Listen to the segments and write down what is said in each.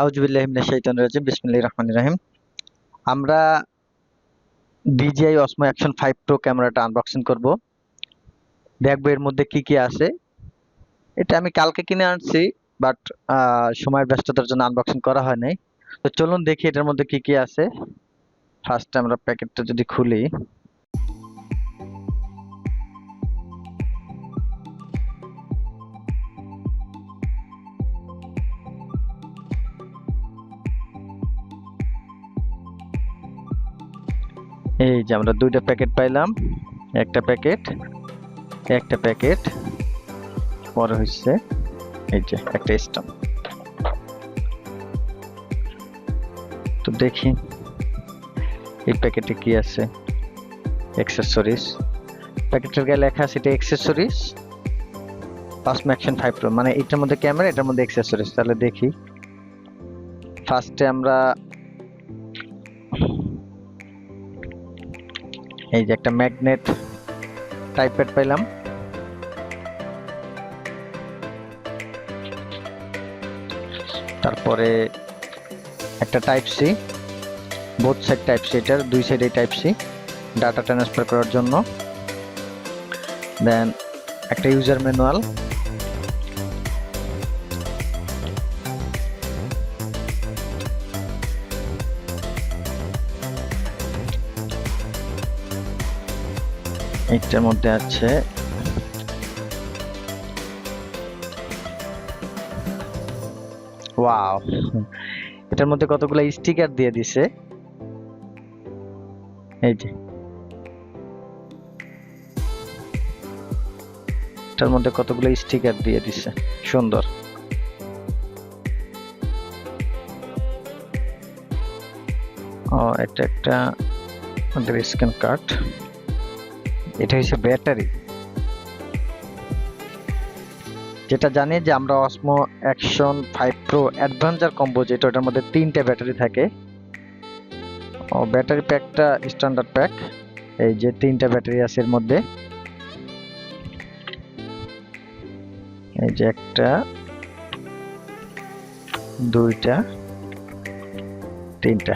আউজুবিল্লাহিমিনাশাইতানির বিসমিল্লাহির রহমানির রহিম। আমরা DJI Osmo Action 5 Pro ক্যামেরাটা আনবক্সিং করব। দেখব এর মধ্যে কি কি আছে। এটা আমি কালকে কিনে আনছি, বাট সময়ের ব্যস্ততার জন্য আনবক্সিং করা হয় নাই। তো চলুন দেখি এটার মধ্যে কি কি আছে। ফার্স্টে আমরা প্যাকেটটা যদি খুলি। এই যে আমরা দুইটা প্যাকেট পাইলাম, একটা প্যাকেট একটা প্যাকেট, পরে হচ্ছে এই যে একটা স্টাম্প তো দেখি এই প্যাকেটে কি আছে অ্যাক্সেসরিজ প্যাকেটের গায়ে লেখা আছে এটা অ্যাক্সেসরিজ পাসমো অ্যাকশন ফাইভ প্রো মানে এটার মধ্যে ক্যামেরা এটার মধ্যে অ্যাক্সেসরিজ তাহলে দেখি। ফার্স্টে আমরা এই যে একটা ম্যাগনেট টাইপ্যাড পাইলাম। তারপরে একটা type C both side type C এটার, দুই সাইডে টাইপ সি ডাটা ট্রান্সফার করার জন্য। দেন একটা ইউজার ম্যানুয়াল এইটার মধ্যে আছে। ওয়াও। এটার মধ্যে কতগুলো স্টিকার দিয়ে দিছে? এই যে। এটার মধ্যে কতগুলো স্টিকার দিয়ে দিছে? সুন্দর। ও, এটা একটা আমাদের স্ক্যান কার্ড এটা হচ্ছে ব্যাটারি। যেটা জানি যে আমরা Osmo action five pro adventure combo যেটা ওটার মধ্যে তিনটে ব্যাটারি থাকে। ও, ব্যাটারি প্যাকটা স্ট্যান্ডার্ড প্যাক এই যে তিনটা ব্যাটারি আছে এর মধ্যে। এই যে একটা, দুইটা, তিনটা।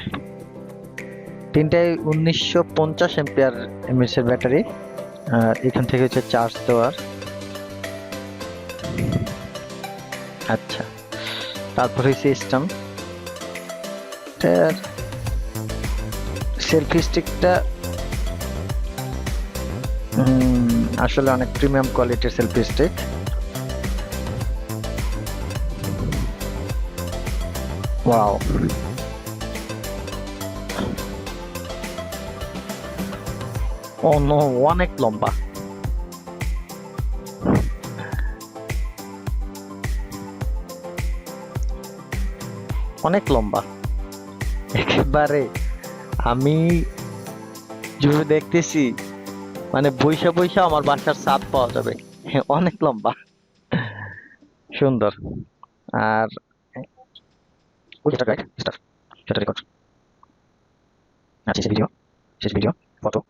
তিনটায় উনিশশো পঞ্চাশ এম্পিয়ার এমএসের ব্যাটারি এখান থেকে হচ্ছে চার্জ দেওয়ার। আচ্ছা তারপর হয়েছে স্টাম সেলফি স্টিকটা আসলে অনেক প্রিমিয়াম কোয়ালিটির সেলফি স্টিক ওয়াও অনেক লম্বা। অনেক লম্বা। একেবারে আমি যেভাবে দেখতেছি মানে বৈশা বৈশা আমার বাসার ছাদ পাওয়া যাবে। অনেক লম্বা। সুন্দর। আর শেষ ভিডিও শেষ ভিডিও ফটো